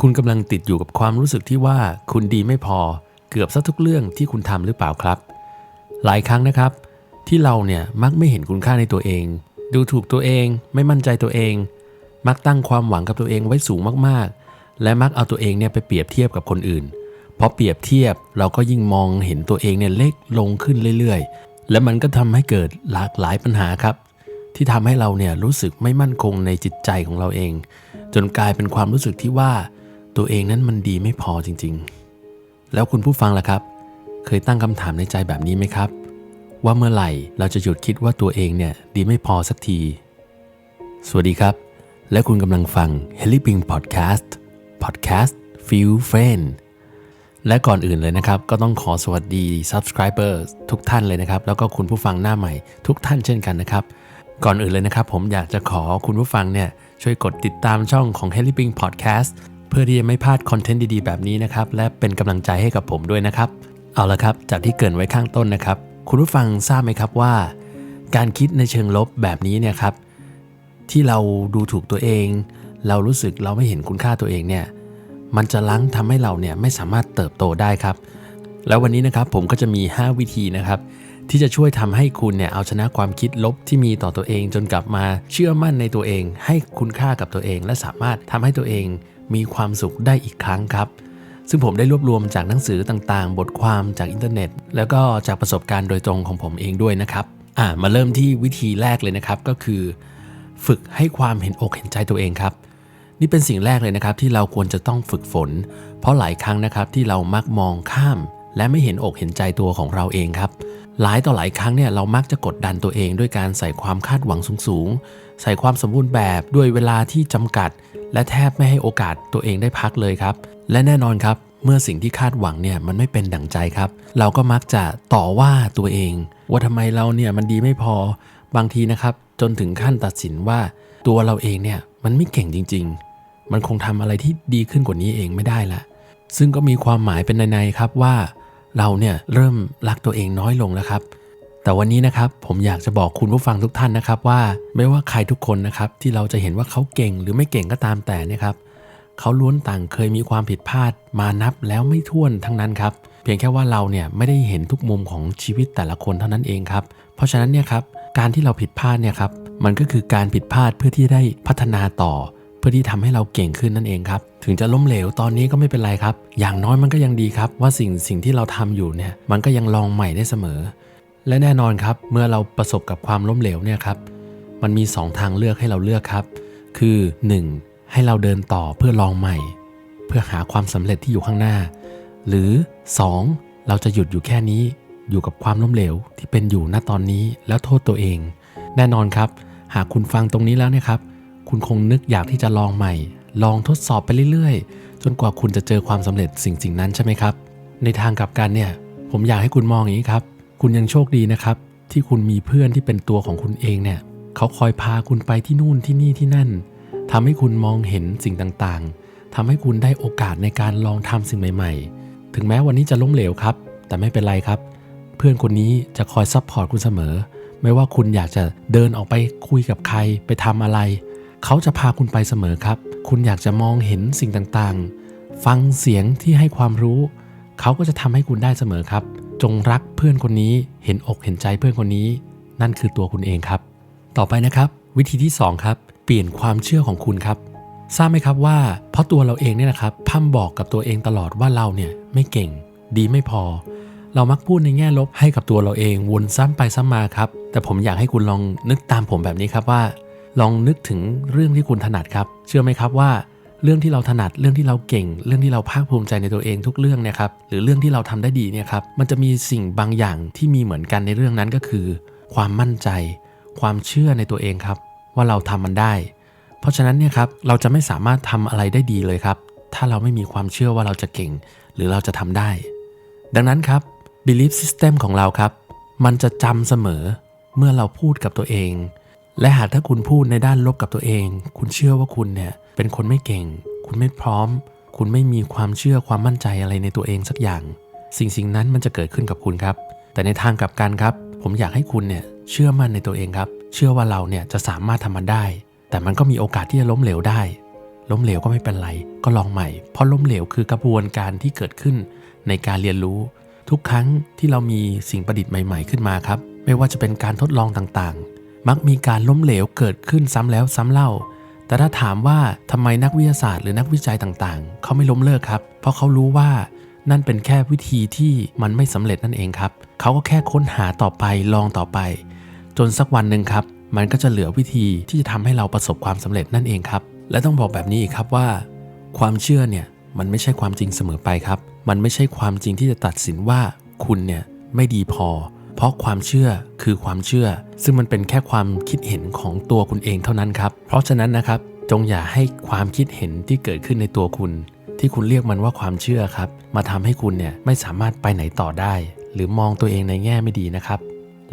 คุณกำลังติดอยู่กับความรู้สึกที่ว่าคุณดีไม่พอเกือบซะทุกเรื่องที่คุณทำหรือเปล่าครับ หลายครั้งนะครับ ที่เราเนี่ยมักไม่เห็นคุณค่าในตัวเอง ดูถูกตัวเอง ไม่มั่นใจตัวเอง มักตั้งความหวังกับตัวเองไว้สูงมากๆ และมักเอาตัวเองเนี่ยไปเปรียบเทียบกับคนอื่นพอเปรียบเทียบเราก็ยิ่งมองเห็นตัวเองเนี่ยเล็กลงขึ้นเรื่อยๆ และมันก็ทำให้เกิดหลากหลายปัญหาครับ ที่ทำให้เราเนี่ยรู้สึกไม่มั่นคงในจิตใจของเราเอง จนกลายเป็นความรู้สึกที่ว่า ตัวเองนั้นมันดีไม่พอจริงๆ แล้วคุณผู้ฟังล่ะครับ เคยตั้งคำถามในใจแบบนี้ไหมครับ ว่าเมื่อไหร่เราจะหยุดคิดว่าตัวเองเนี่ยดีไม่พอสักที สวัสดีครับ และคุณกำลังฟัง h e l i p i n g Podcast Podcast Feel Friend และก่อนอื่นเลยนะครับ ก็ต้องขอสวัสดี Subscriber ทุกท่านเลยนะครับ แล้วก็คุณผู้ฟังหน้าใหม่ทุกท่านเช่นกันนะครับ ก่อนอื่นเลยนะครับ ผมอยากจะขอคุณผู้ฟังเนี่ยช่วยกดติดตามช่องของ h e l i p i n g Podcast เพื่อที่จะไม่พลาดคอนเทนต์ดีๆแบบนี้นะครับ และเป็นกำลังใจให้กับผมด้วยนะครับ เอาละครับ จากที่เกินไว้ข้างต้นนะครับ คุณผู้ฟังทราบไหมครับว่า การคิดในเชิงลบแบบนี้เนี่ยครับ ที่เราดูถูกตัวเอง เรารู้สึกเราไม่เห็นคุณค่าตัวเองเนี่ย มันจะลังทำให้เราเนี่ยไม่สามารถเติบโตได้ครับ แล้ววันนี้นะครับผมก็จะมี 5 วิธีนะครับที่จะช่วยทำให้คุณเนี่ยเอาชนะความคิดลบที่มีต่อตัวเองจนกลับมาเชื่อมั่นในตัวเอง ให้คุณค่ากับตัวเอง และสามารถทำให้ตัวเอง มีความสุขได้อีกครั้งครับ ซึ่งผมได้รวบรวมจากหนังสือต่างๆ บทความจากอินเทอร์เน็ต แล้วก็จากประสบการณ์โดยตรงของผมเองด้วยนะครับอ่ามาเริ่มที่วิธีแรกเลยนะครับก็คือ ฝึกให้ความเห็นอกเห็นใจตัวเองครับ นี่เป็นสิ่งแรกเลยนะครับที่เราควรจะต้องฝึกฝน เพราะหลายครั้งนะครับที่เรามักมองข้าม และไม่เห็นอกเห็นใจตัวของเราเองครับ หลายต่อหลายครั้งเนี่ยเรามักจะกดดันตัวเองด้วยการใส่ความคาดหวังสูงๆ ใส่ความสมบูรณ์แบบด้วยเวลาที่จำกัด และแทบไม่ให้โอกาสตัวเองได้พักเลยครับ และแน่นอนครับ เมื่อสิ่งที่คาดหวังเนี่ยมันไม่เป็นดั่งใจครับ เราก็มักจะต่อว่าตัวเอง ว่าทำไมเราเนี่ยมันดีไม่พอบางทีนะครับ จนถึงขั้นตัดสินว่า ตัวเราเองเนี่ยมันไม่เก่งจริง ๆ มันคงทำอะไรที่ดีขึ้นกว่านี้เองไม่ได้ละซึ่งก็มีความหมายเป็นในๆครับว่า เราเนี่ยเริ่มรักตัวเองน้อยลงแล้วครับ แต่วันนี้นะครับผมอยากจะบอกคุณผู้ฟังทุกท่านนะครับว่าไม่ว่าใครทุกคนนะครับที่เราจะเห็นว่าเขาเก่งหรือไม่เก่งก็ตามแต่นะครับเขาล้วนต่างเคยมีความผิดพลาดมานับแล้วไม่ถ้วนทั้งนั้นครับ เพียงแค่ว่าเราเนี่ยไม่ได้เห็นทุกมุมของชีวิตแต่ละคนเท่านั้นเองครับ เพราะฉะนั้นเนี่ยครับการที่เราผิดพลาดเนี่ยครับมันก็คือการผิดพลาดเพื่อที่ได้พัฒนาต่อ พื่อที่ทำให้เราเก่งขึ้นนั่นเองครับ ถึงจะล้มเหลวตอนนี้ก็ไม่เป็นไรครับ อย่างน้อยมันก็ยังดีครับ ว่าสิ่งสิ่งที่เราทำอยู่เนี่ยมันก็ยังลองใหม่ได้เสมอ และแน่นอนครับเมื่อเราประสบกับความล้มเหลวเนี่ยครับมันมี 2 ทางเลือกให้เราเลือกครับ คือ 1. ให้เราเดินต่อเพื่อลองใหม่ เพื่อหาความสำเร็จที่อยู่ข้างหน้า หรือ 2. เราจะหยุดอยู่แค่นี้ อยู่กับความล้มเหลวที่เป็นอยู่ณตอนนี้แล้วโทษตัวเอง แน่นอนครับ หากคุณฟังตรงนี้แล้วนี่ยครับ คุณคงนึกอยากที่จะลองใหม่ ลองทดสอบไปเรื่อยๆ จนกว่าคุณจะเจอความสำเร็จสิ่งสิ่งนั้นใช่ไหมครับ ในทางกลับกันเนี่ย ผมอยากให้คุณมองอย่างนี้ครับ คุณยังโชคดีนะครับ ที่คุณมีเพื่อนที่เป็นตัวของคุณเองเนี่ย เขาคอยพาคุณไปที่นู่นที่นี่ที่นั่นทำให้คุณมองเห็นสิ่งต่างๆทำให้คุณได้โอกาสในการลองทำสิ่งใหม่ ๆ ถึงแม้วันนี้จะล้มเหลวครับ แต่ไม่เป็นไรครับ เพื่อนคนนี้จะคอยซัพพอร์ตคุณเสมอ ไม่ว่าคุณอยากจะเดินออกไปคุยกับใครไปทำอะไร เขาจะพาคุณไปเสมอครับ คุณอยากจะมองเห็นสิ่งต่างๆ ฟังเสียงที่ให้ความรู้ เขาก็จะทำให้คุณได้เสมอครับ จงรักเพื่อนคนนี้ เห็นอกเห็นใจเพื่อนคนนี้ นั่นคือตัวคุณเองครับ ต่อไปนะครับ วิธีที่ 2 ครับ เปลี่ยนความเชื่อของคุณครับ ทราบไหมครับว่า เพราะตัวเราเองเนี่ยนะครับพั่มบอกกับตัวเองตลอดว่าเราเนี่ยไม่เก่ง ดีไม่พอ เรามักพูดในแง่ลบให้กับตัวเราเองวนซ้ำไปซ้ำมาครับ แต่ผมอยากให้คุณลองนึกตามผมแบบนี้ครับว่า ลองนึกถึงเรื่องที่คุณถนัดครับ เชื่อไหมครับว่าเรื่องที่เราถนัดเรื่องที่เราเก่ง เรื่องที่เราภาคภูมิใจในตัวเองทุกเรื่องเนี่ยครับหรือเรื่องที่เราทำได้ดีเนี่ยครับมันจะมีสิ่งบางอย่างที่มีเหมือนกันในเรื่องนั้นก็คือ ความมั่นใจ ความเชื่อในตัวเองครับ ว่าเราทำมันได้ เพราะฉะนั้นเนี่ยครับเราจะไม่สามารถทำอะไรได้ดีเลยครับ ถ้าเราไม่มีความเชื่อว่าเราจะเก่ง หรือเราจะทำได้ ดังนั้นครับ belief system ของเราครับ มันจะจำเสมอเมื่อเราพูดกับตัวเอง และหากถ้าคุณพูดในด้านลบกับตัวเอง คุณเชื่อว่าคุณเนี่ยเป็นคนไม่เก่ง คุณไม่พร้อม คุณไม่มีความเชื่อความมั่นใจอะไรในตัวเองสักอย่าง สิ่งสิ่งนั้นมันจะเกิดขึ้นกับคุณครับ แต่ในทางกลับกันครับ ผมอยากให้คุณเนี่ยเชื่อมั่นในตัวเองครับ เชื่อว่าเราเนี่ยจะสามารถทำมันได้ แต่มันก็มีโอกาสที่จะล้มเหลวได้ ล้มเหลวก็ไม่เป็นไร ก็ลองใหม่ เพราะล้มเหลวคือกระบวนการที่เกิดขึ้นในการเรียนรู้ ทุกครั้งที่เรามีสิ่งประดิษฐ์ใหม่ ๆ ขึ้นมาครับ ไม่ว่าจะเป็นการทดลองต่างๆ มักมีการล้มเหลวเกิดขึ้นซ้ำแล้วซ้ำเล่า แต่ถ้าถามว่าทำไมนักวิทยาศาสตร์หรือนักวิจัยต่างๆ เขาไม่ล้มเลิกครับ เพราะเขารู้ว่านั่นเป็นแค่วิธีที่มันไม่สำเร็จนั่นเองครับ เขาก็แค่ค้นหาต่อไปลองต่อไป จนสักวันหนึ่งครับ มันก็จะเหลือวิธีที่จะทำให้เราประสบความสำเร็จนั่นเองครับ และต้องบอกแบบนี้อีกครับว่า ความเชื่อเนี่ยมันไม่ใช่ความจริงเสมอไปครับ มันไม่ใช่ความจริงที่จะตัดสินว่าคุณเนี่ยไม่ดีพอ เพราะความเชื่อคือความเชื่อ ซึ่งมันเป็นแค่ความคิดเห็นของตัวคุณเองเท่านั้นครับ เพราะฉะนั้นนะครับ จงอย่าให้ความคิดเห็นที่เกิดขึ้นในตัวคุณ ที่คุณเรียกมันว่าความเชื่อครับ มาทำให้คุณเนี่ยไม่สามารถไปไหนต่อได้ หรือมองตัวเองในแง่ไม่ดีนะครับ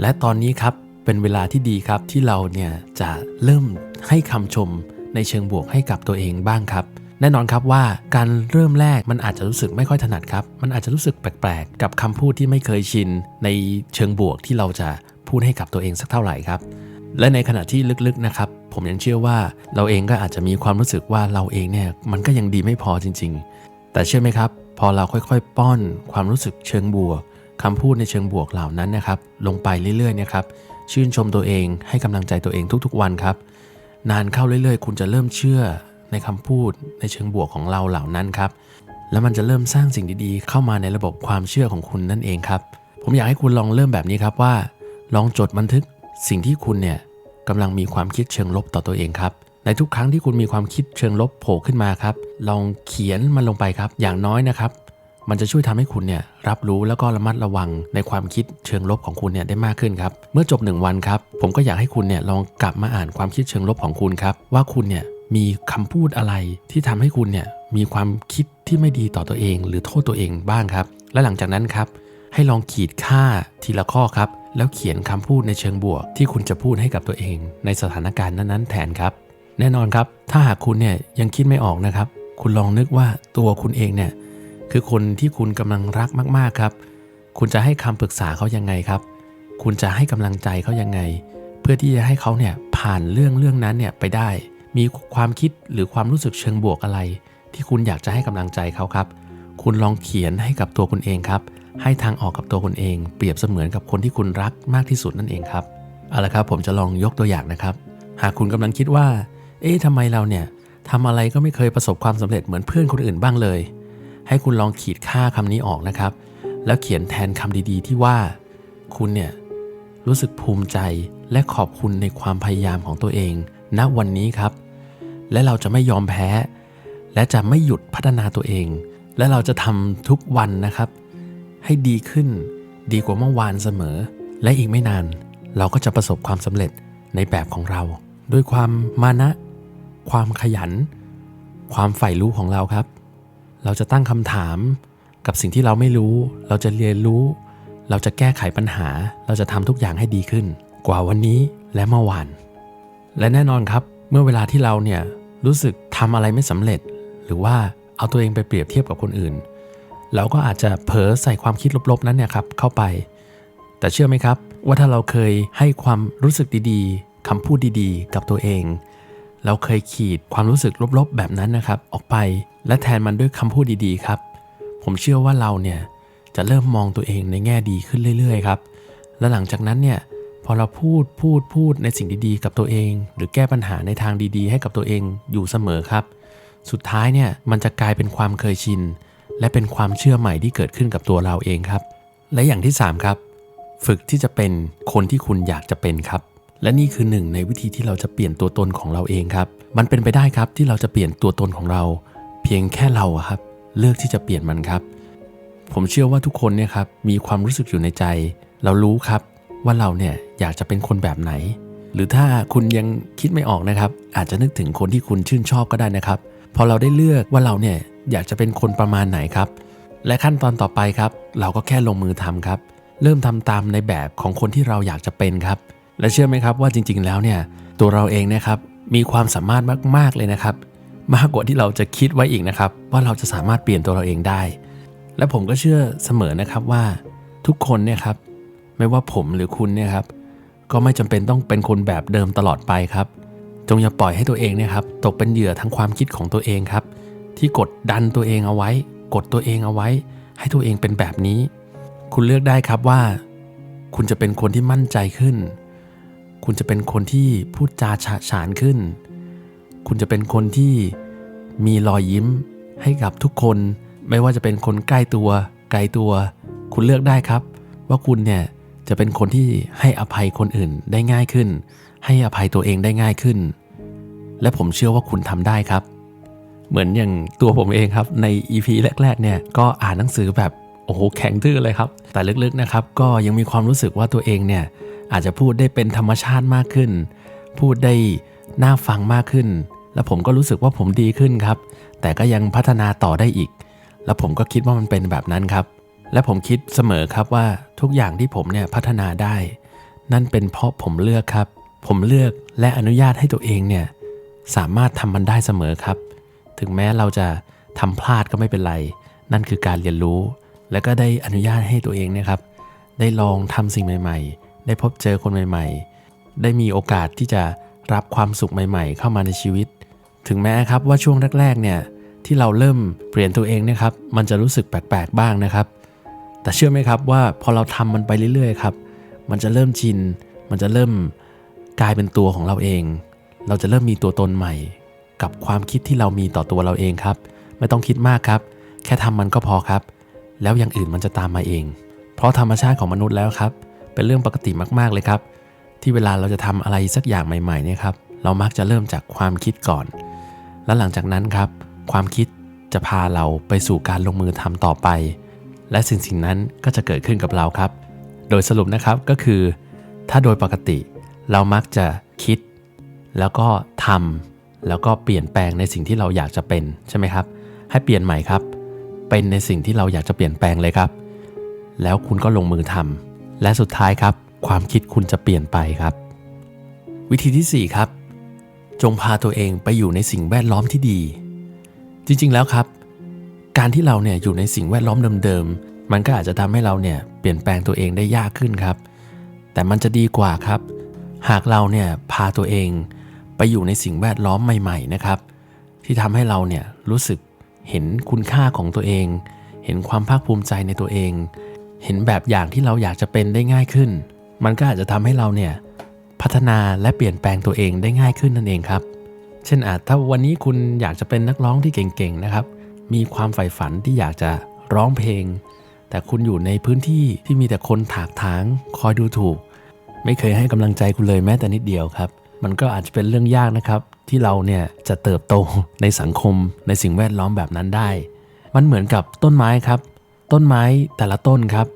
และตอนนี้ครับเป็นเวลาที่ดีครับที่เราเนี่ยจะเริ่มให้คำชมในเชิงบวกให้กับตัวเองบ้างครับแน่นอนครับว่าการเริ่มแรกมันอาจจะรู้สึกไม่ค่อยถนัดครับ มันอาจจะรู้สึกแปลกๆ กับคำพูดที่ไม่เคยชินในเชิงบวกที่เราจะ พูดให้กับตัวเองสักเท่าไหร่ครับ และในขณะที่ลึกๆนะครับ ผมยังเชื่อว่าเราเองก็อาจจะมีความรู้สึกว่าเราเองเนี่ยมันก็ยังดีไม่พอจริง ๆ แต่เชื่อไหมครับ พอเราค่อยๆ ป้อนความรู้สึกเชิงบวกคำพูดในเชิงบวกเหล่านั้นนะครับ ลงไปเรื่อยๆนะครับชื่นชมตัวเองให้กำลังใจตัวเองทุกๆ วันครับ นานเข้าเรื่อยๆ คุณจะเริ่มเชื่อในคำพูดในเชิงบวกของเราเหล่านั้นครับ แล้วมันจะเริ่มสร้างสิ่งดีๆ เข้ามาในระบบความเชื่อของคุณนั่นเองครับ ผมอยากให้คุณลองเริ่มแบบนี้ครับว่า ลองจดบันทึกสิ่งที่คุณเนี่ยกำลังมีความคิดเชิงลบต่อตัวเองครับ ในทุกครั้งที่คุณมีความคิดเชิงลบโผล่ขึ้นมาครับ ลองเขียนมันลงไปครับ อย่างน้อยนะครับ มันจะช่วยทำให้คุณเนี่ยรับรู้แล้วก็ระมัดระวังในความคิดเชิงลบของคุณเนี่ยได้มากขึ้นครับ เมื่อจบหนึ่งวันครับ ผมก็อยากให้คุณเนี่ยลองกลับมาอ่านความคิดเชิงลบของคุณครับ ว่าคุณเนี่ยมีคำพูดอะไรที่ทำให้คุณเนี่ยมีความคิดที่ไม่ดีต่อตัวเอง หรือโทษตัวเองบ้างครับ และหลังจากนั้นครับ ให้ลองขีดค่าทีละข้อครับ แล้วเขียนคำพูดในเชิงบวก ที่คุณจะพูดให้กับตัวเอง ในสถานการณ์นั้นๆ แทนครับ แน่นอนครับ ถ้าหากคุณเนี่ยยังคิดไม่ออกนะครับ คุณลองนึกว่าตัวคุณเองเนี่ยคือคนที่คุณกำลังรักมากๆครับ คุณจะให้คำปรึกษาเขายังไงครับ คุณจะให้กำลังใจเขายังไง เพื่อที่จะให้เขาเนี่ยผ่านเรื่องเรื่องนั้นเนี่ยไปได้ มีความคิดหรือความรู้สึกเชิงบวกอะไร ที่คุณอยากจะให้กำลังใจเขาครับ คุณลองเขียนให้กับตัวคุณเองครับ ให้ทางออกกับตัวคุณเอง เปรียบเสมือนกับคนที่คุณรักมากที่สุดนั่นเองครับเอาละครับผมจะลองยกตัวอย่างนะครับ หากคุณกำลังคิดว่า เอ๊ะทำไมเราเนี่ยทำอะไรก็ไม่เคยประสบความสำเร็จเหมือนเพื่อนคนอื่นบ้างเลย ให้คุณลองขีดค่าคำนี้ออกนะครับ แล้วเขียนแทนคำดีๆ ที่ว่า คุณเนี่ยรู้สึกภูมิใจและขอบคุณในความพยายามของตัวเอง ณวันนี้ครับ และเราจะไม่ยอมแพ้ และจะไม่หยุดพัฒนาตัวเอง และเราจะทำทุกวันนะครับ ให้ดีขึ้น ดีกว่าเมื่อวานเสมอ และอีกไม่นาน เราก็จะประสบความสำเร็จในแบบของเรา ด้วยความมานะ ความขยัน ความใฝ่รู้ของเราครับ เราจะตั้งคำถามกับสิ่งที่เราไม่รู้ เราจะเรียนรู้ เราจะแก้ไขปัญหา เราจะทำทุกอย่างให้ดีขึ้น กว่าวันนี้และเมื่อวาน และแน่นอนครับ เมื่อเวลาที่เราเนี่ยรู้สึกทำอะไรไม่สำเร็จ หรือว่าเอาตัวเองไปเปรียบเทียบกับคนอื่น เราก็อาจจะเผลอใส่ความคิดลบๆนั้นเนี่ยครับเข้าไป แต่เชื่อไหมครับ ว่าถ้าเราเคยให้ความรู้สึกดีๆคำพูดดีๆ กับตัวเอง เราเคยขีดความรู้สึกลบๆแบบนั้นนะครับ ออกไปและแทนมันด้วยคำพูดดีๆครับ ผมเชื่อว่าเราเนี่ยจะเริ่มมองตัวเองในแง่ดีขึ้นเรื่อยๆครับ และหลังจากนั้นเนี่ยพอเราพูดพูดพูดในสิ่งดีๆ กับตัวเอง หรือแก้ปัญหาในทางดีๆ ให้กับตัวเองอยู่เสมอครับ สุดท้ายเนี่ยมันจะกลายเป็นความเคยชิน และเป็นความเชื่อใหม่ที่เกิดขึ้นกับตัวเราเองครับ และอย่างที่ 3 ครับ ฝึกที่จะเป็นคนที่คุณอยากจะเป็นครับ และนี่คือหนึ่งในวิธีที่เราจะเปลี่ยนตัวตนของเราเองครับ มันเป็นไปได้ครับที่เราจะเปลี่ยนตัวตนของเรา เพียงแค่เราครับ เลือกที่จะเปลี่ยนมันครับ ผมเชื่อว่าทุกคนเนี่ยครับมีความรู้สึกอยู่ในใจ เรารู้ครับว่าเราเนี่ยอยากจะเป็นคนแบบไหน หรือถ้าคุณยังคิดไม่ออกนะครับ อาจจะนึกถึงคนที่คุณชื่นชอบก็ได้นะครับ พอเราได้เลือกว่าเราเนี่ย อยากจะเป็นคนประมาณไหนครับ และขั้นตอนต่อไปครับ เราก็แค่ลงมือทำครับ เริ่มทำตามในแบบของคนที่เราอยากจะเป็นครับ และเชื่อไหมครับว่าจริง ๆ แล้วเนี่ยตัวเราเองนะครับมีความสามารถมากๆเลยนะครับ มากกว่าที่เราจะคิดไว้อีกนะครับ ว่าเราจะสามารถเปลี่ยนตัวเราเองได้ และผมก็เชื่อเสมอนะครับว่าทุกคนเนี่ยครับไม่ว่าผมหรือคุณเนี่ยครับก็ไม่จำเป็นต้องเป็นคนแบบเดิมตลอดไปครับ จงอย่าปล่อยให้ตัวเองเนี่ยครับตกเป็นเหยื่อทั้งความคิดของตัวเองครับ ที่กดดันตัวเองเอาไว้ กดตัวเองเอาไว้ ให้ตัวเองเป็นแบบนี้ คุณเลือกได้ครับว่า คุณจะเป็นคนที่มั่นใจขึ้น คุณจะเป็นคนที่พูดจาฉะฉานขึ้น คุณจะเป็นคนที่มีรอยยิ้มให้กับทุกคน ไม่ว่าจะเป็นคนใกล้ตัว ไกลตัว คุณเลือกได้ครับ ว่าคุณเนี่ยจะเป็นคนที่ให้อภัยคนอื่นได้ง่ายขึ้น ให้อภัยตัวเองได้ง่ายขึ้น และผมเชื่อว่าคุณทำได้ครับ เหมือนอย่างตัวผมเองครับใน EP แรกๆเนี่ยก็อ่านหนังสือแบบโอ้โหแข็งทื่อเลยครับ แต่ลึกๆนะครับก็ยังมีความรู้สึกว่าตัวเองเนี่ยอาจจะพูดได้เป็นธรรมชาติมากขึ้น พูดได้น่าฟังมากขึ้น แล้วผมก็รู้สึกว่าผมดีขึ้นครับ แต่ก็ยังพัฒนาต่อได้อีก แล้วผมก็คิดว่ามันเป็นแบบนั้นครับ และผมคิดเสมอครับว่าทุกอย่างที่ผมเนี่ยพัฒนาได้ นั่นเป็นเพราะผมเลือกครับ ผมเลือกและอนุญาตให้ตัวเองเนี่ยสามารถทำมันได้เสมอครับ ถึงแม้เราจะทำพลาดก็ไม่เป็นไร นั่นคือการเรียนรู้ และก็ได้อนุญาตให้ตัวเองเนะครับ ได้ลองทำสิ่งใหม่ๆ ได้พบเจอคนใหม่ๆ ได้มีโอกาสที่จะรับความสุขใหม่ๆ เข้ามาในชีวิต ถึงแม้ครับว่าช่วงแรกๆเนี่ยที่เราเริ่มเปลี่ยนตัวเองเนะครับ มันจะรู้สึกแปลกๆบ้างนะครับ แต่เชื่อไหมครับว่าพอเราทำมันไปเรื่อยๆครับ มันจะเริ่มชิน มันจะเริ่มกลายเป็นตัวของเราเอง เราจะเริ่มมีตัวตนใหม่ กับความคิดที่เรามีต่อตัวเราเองครับ ไม่ต้องคิดมากครับ แค่ทำมันก็พอครับ แล้วอย่างอื่นมันจะตามมาเอง เพราะธรรมชาติของมนุษย์แล้วครับ เป็นเรื่องปกติมากๆเลยครับ ที่เวลาเราจะทำอะไรสักอย่างใหม่ๆเนี่ยครับเรามักจะเริ่มจากความคิดก่อน แล้วหลังจากนั้นครับ ความคิดจะพาเราไปสู่การลงมือทำต่อไป และสิ่งสิ่งนั้นก็จะเกิดขึ้นกับเราครับ โดยสรุปนะครับก็คือ ถ้าโดยปกติ เรามักจะคิด แล้วก็ทำ แล้วก็เปลี่ยนแปลงในสิ่งที่เราอยากจะเป็นใช่ไหมครับ ให้เปลี่ยนใหม่ครับ เป็นในสิ่งที่เราอยากจะเปลี่ยนแปลงเลยครับ แล้วคุณก็ลงมือทำและสุดท้ายครับ ความคิดคุณจะเปลี่ยนไปครับ วิธีที่ 4 ครับ จงพาตัวเองไปอยู่ในสิ่งแวดล้อมที่ดี จริงๆแล้วครับ การที่เราเนี่ยอยู่ในสิ่งแวดล้อมเดิมๆมันก็อาจจะทำให้เราเนี่ยเปลี่ยนแปลงตัวเองได้ยากขึ้นครับ แต่มันจะดีกว่าครับ หากเราเนี่ยพาตัวเอง ไปอยู่ในสิ่งแวดล้อมใหม่ๆนะครับ ที่ทำให้เราเนี่ยรู้สึกเห็นคุณค่าของตัวเอง เห็นความภาคภูมิใจในตัวเอง เห็นแบบอย่างที่เราอยากจะเป็นได้ง่ายขึ้น มันก็อาจจะทำให้เราเนี่ยพัฒนาและเปลี่ยนแปลงตัวเองได้ง่ายขึ้นนั่นเองครับ เช่นอาจถ้าวันนี้คุณอยากจะเป็นนักร้องที่เก่งๆนะครับ มีความใฝ่ฝันที่อยากจะร้องเพลง แต่คุณอยู่ในพื้นที่ที่มีแต่คนถากถาง คอยดูถูก ไม่เคยให้กำลังใจคุณเลยแม้แต่นิดเดียวครับ มันก็อาจจะเป็นเรื่องยากนะครับ ที่เราเนี่ยจะเติบโตในสังคมในสิ่งแวดล้อมแบบนั้นได้ มันเหมือนกับต้นไม้ครับ ต้นไม้แต่ละต้นครับ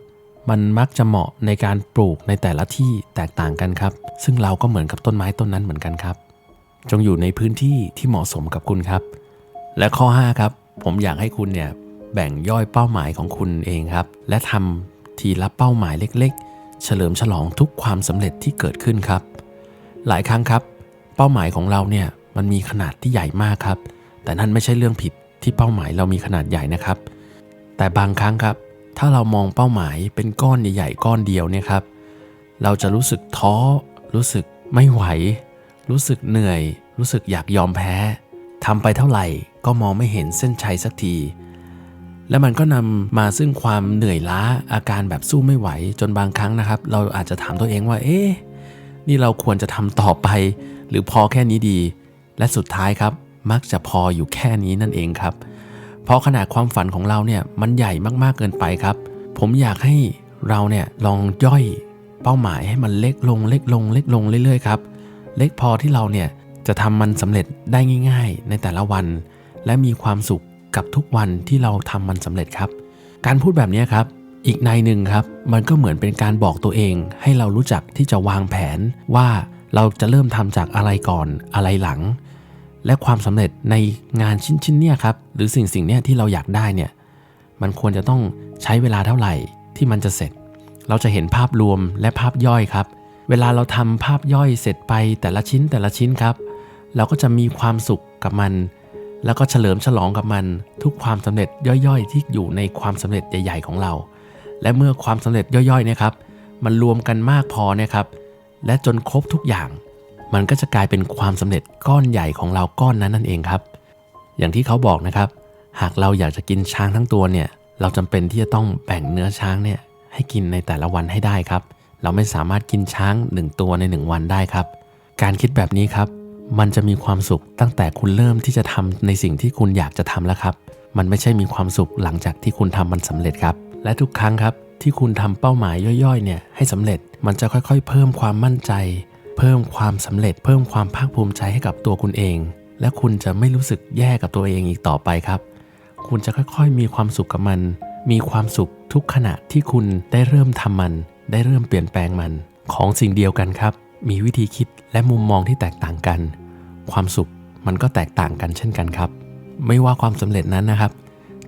มันมักจะเหมาะในการปลูกในแต่ละที่แตกต่างกันครับ ซึ่งเราก็เหมือนกับต้นไม้ต้นนั้นเหมือนกันครับ จงอยู่ในพื้นที่ที่เหมาะสมกับคุณครับ และข้อ 5 ครับ ผมอยากให้คุณเนี่ยแบ่งย่อยเป้าหมายของคุณเองครับ และทำทีละเป้าหมายเล็ก ๆ เฉลิมฉลองทุกความสำเร็จที่เกิดขึ้นครับ หลายครั้งครับ เป้าหมายของเราเนี่ยมันมีขนาดที่ใหญ่มากครับ แต่นั่นไม่ใช่เรื่องผิดที่เป้าหมายเรามีขนาดใหญ่นะครับ แต่บางครั้งครับ ถ้าเรามองเป้าหมายเป็นก้อนใหญ่ๆก้อนเดียวเนี่ยครับ เราจะรู้สึกท้อ รู้สึกไม่ไหว รู้สึกเหนื่อย รู้สึกอยากยอมแพ้ทำไปเท่าไหร่ก็มองไม่เห็นเส้นชัยสักที และมันก็นำมาซึ่งความเหนื่อยล้าอาการแบบสู้ไม่ไหวจนบางครั้งนะครับ เราอาจจะถามตัวเองว่า เอ๊ะ นี่เราควรจะทำต่อไป หรือพอแค่นี้ดี และสุดท้ายครับ มักจะพออยู่แค่นี้นั่นเองครับ เพราะขนาดความฝันของเราเนี่ยมันใหญ่มากๆเกินไปครับ ผมอยากให้เราเนี่ยลองย่อยเป้าหมายให้มันเล็กลงเล็กลงเล็กลงเรื่อยๆครับเล็กพอที่เราเนี่ยจะทำมันสำเร็จได้ง่าย ๆ ในแต่ละวัน และมีความสุขกับทุกวันที่เราทำมันสำเร็จครับ การพูดแบบนี้ครับ อีกในหนึ่งครับ มันก็เหมือนเป็นการบอกตัวเอง ให้เรารู้จักที่จะวางแผนว่าเราจะเริ่มทำจากอะไรก่อนอะไรหลัง และความสำเร็จในงานชิ้นๆเนี่ยครับหรือสิ่งสิ่งเนี้ยที่เราอยากได้เนี่ยมันควรจะต้องใช้เวลาเท่าไหร่ที่มันจะเสร็จ เราจะเห็นภาพรวมและภาพย่อยครับ เวลาเราทำภาพย่อยเสร็จไปแต่ละชิ้นแต่ละชิ้นครับ เราก็จะมีความสุขกับมัน แล้วก็เฉลิมฉลองกับมัน ทุกความสำเร็จย่อยๆ ที่อยู่ในความสำเร็จใหญ่ ๆ ของเรา และเมื่อความสำเร็จย่อยๆเนี่ยครับ มันรวมกันมากพอเนี่ยครับ และจนครบทุกอย่าง มันก็จะกลายเป็นความสำเร็จก้อนใหญ่ของเราก้อนนั้นนั่นเองครับ อย่างที่เขาบอกนะครับ หากเราอยากจะกินช้างทั้งตัวเนี่ย เราจำเป็นที่จะต้องแบ่งเนื้อช้างเนี่ยให้กินในแต่ละวันให้ได้ครับ เราไม่สามารถกินช้างหนึ่งตัวในหนึ่งวันได้ครับ การคิดแบบนี้ครับ มันจะมีความสุขตั้งแต่คุณเริ่มที่จะทำในสิ่งที่คุณอยากจะทำแล้วครับ มันไม่ใช่มีความสุขหลังจากที่คุณทำมันสำเร็จครับ และทุกครั้งครับที่คุณทำเป้าหมายย่อยๆเนี่ยให้สำเร็จมันจะค่อยๆ เพิ่มความมั่นใจ เพิ่มความสำเร็จ เพิ่มความภาคภูมิใจให้กับตัวคุณเอง และคุณจะไม่รู้สึกแย่กับตัวเองอีกต่อไปครับ คุณจะค่อยๆ มีความสุขกับมัน มีความสุขทุกขณะที่คุณได้เริ่มทำมัน ได้เริ่มเปลี่ยนแปลงมัน ของสิ่งเดียวกันครับ มีวิธีคิดและมุมมองที่แตกต่างกัน ความสุขมันก็แตกต่างกันเช่นกันครับ ไม่ว่าความสำเร็จนั้นนะครับ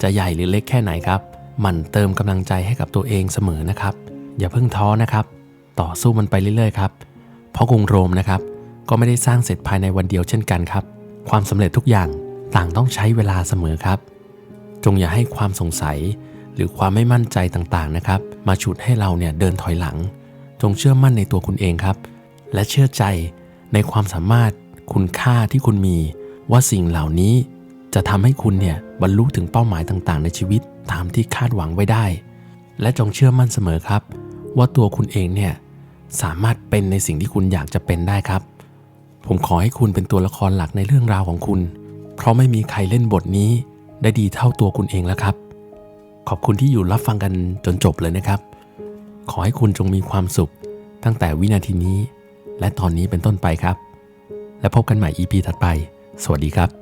จะใหญ่หรือเล็กแค่ไหนครับ มันเติมกำลังใจให้กับตัวเองเสมอนะครับ อย่าเพิ่งท้อนะครับ ต่อสู้มันไปเรื่อยๆครับเพราะกรุงโรมนะครับ ก็ไม่ได้สร้างเสร็จภายในวันเดียวเช่นกันครับ ความสำเร็จทุกอย่างต่างต้องใช้เวลาเสมอครับ จงอย่าให้ความสงสัย หรือความไม่มั่นใจต่างๆนะครับ มาฉุดให้เราเนี่ยเดินถอยหลัง จงเชื่อมั่นในตัวคุณเองครับ และเชื่อใจในความสามารถคุณค่าที่คุณมี ว่าสิ่งเหล่านี้จะทำให้คุณเนี่ยบรรลุถึงเป้าหมายต่างๆ ในชีวิต ตามที่คาดหวังไว้ได้ และจงเชื่อมั่นเสมอครับ ว่าตัวคุณเองเนี่ยสามารถเป็นในสิ่งที่คุณอยากจะเป็นได้ครับ ผมขอให้คุณเป็นตัวละครหลักในเรื่องราวของคุณ เพราะไม่มีใครเล่นบทนี้ได้ดีเท่าตัวคุณเองแล้วครับ ขอบคุณที่อยู่รับฟังกันจนจบเลยนะครับ ขอให้คุณจงมีความสุข ตั้งแต่วินาทีนี้ และตอนนี้เป็นต้นไปครับ และพบกันใหม่ EP ถัดไป สวัสดีครับ